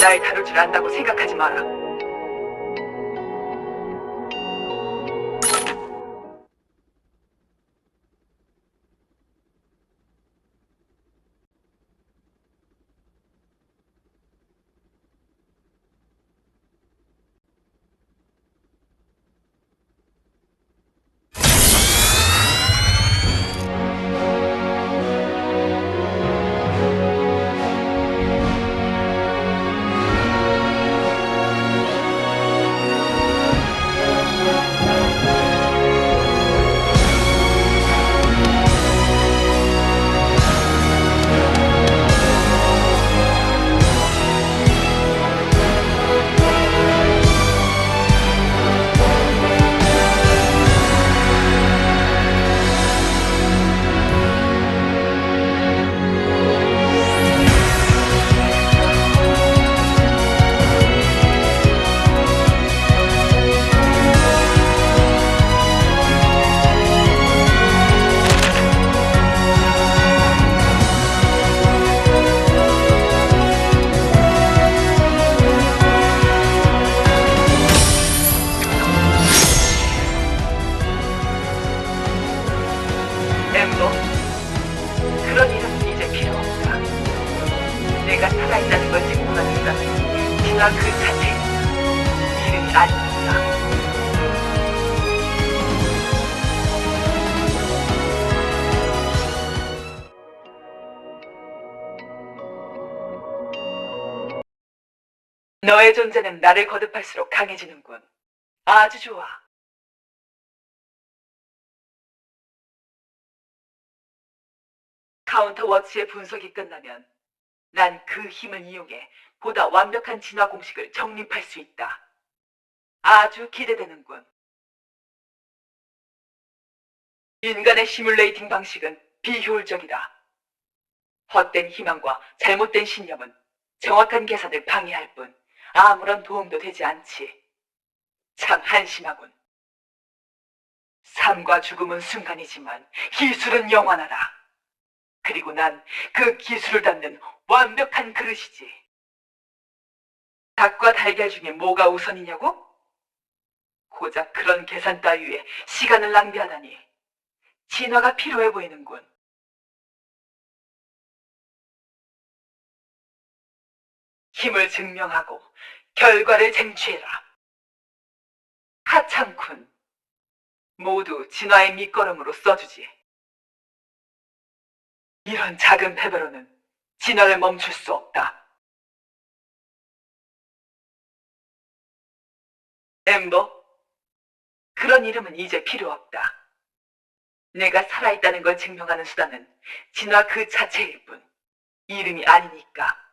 날 다룰 줄 안다고 생각하지 마라. 진화 그 자체입니다. 이름이 아닙니다. 너의 존재는 나를 거듭할수록 강해지는군. 아주 좋아. 카운터 워치의 분석이 끝나면 난 그 힘을 이용해 보다 완벽한 진화 공식을 정립할 수 있다. 아주 기대되는군. 인간의 시뮬레이팅 방식은 비효율적이다. 헛된 희망과 잘못된 신념은 정확한 계산을 방해할 뿐 아무런 도움도 되지 않지. 참 한심하군. 삶과 죽음은 순간이지만 기술은 영원하다. 그리고 난 그 기술을 담는 완벽한 그릇이지. 닭과 달걀 중에 뭐가 우선이냐고? 고작 그런 계산 따위에 시간을 낭비하다니. 진화가 필요해 보이는군. 힘을 증명하고 결과를 쟁취해라. 하찮군. 모두 진화의 밑거름으로 써주지. 이런 작은 패배로는 진화를 멈출 수 없다. 엠버, 그런 이름은 이제 필요 없다. 내가 살아있다는 걸 증명하는 수단은 진화 그 자체일 뿐, 이름이 아니니까.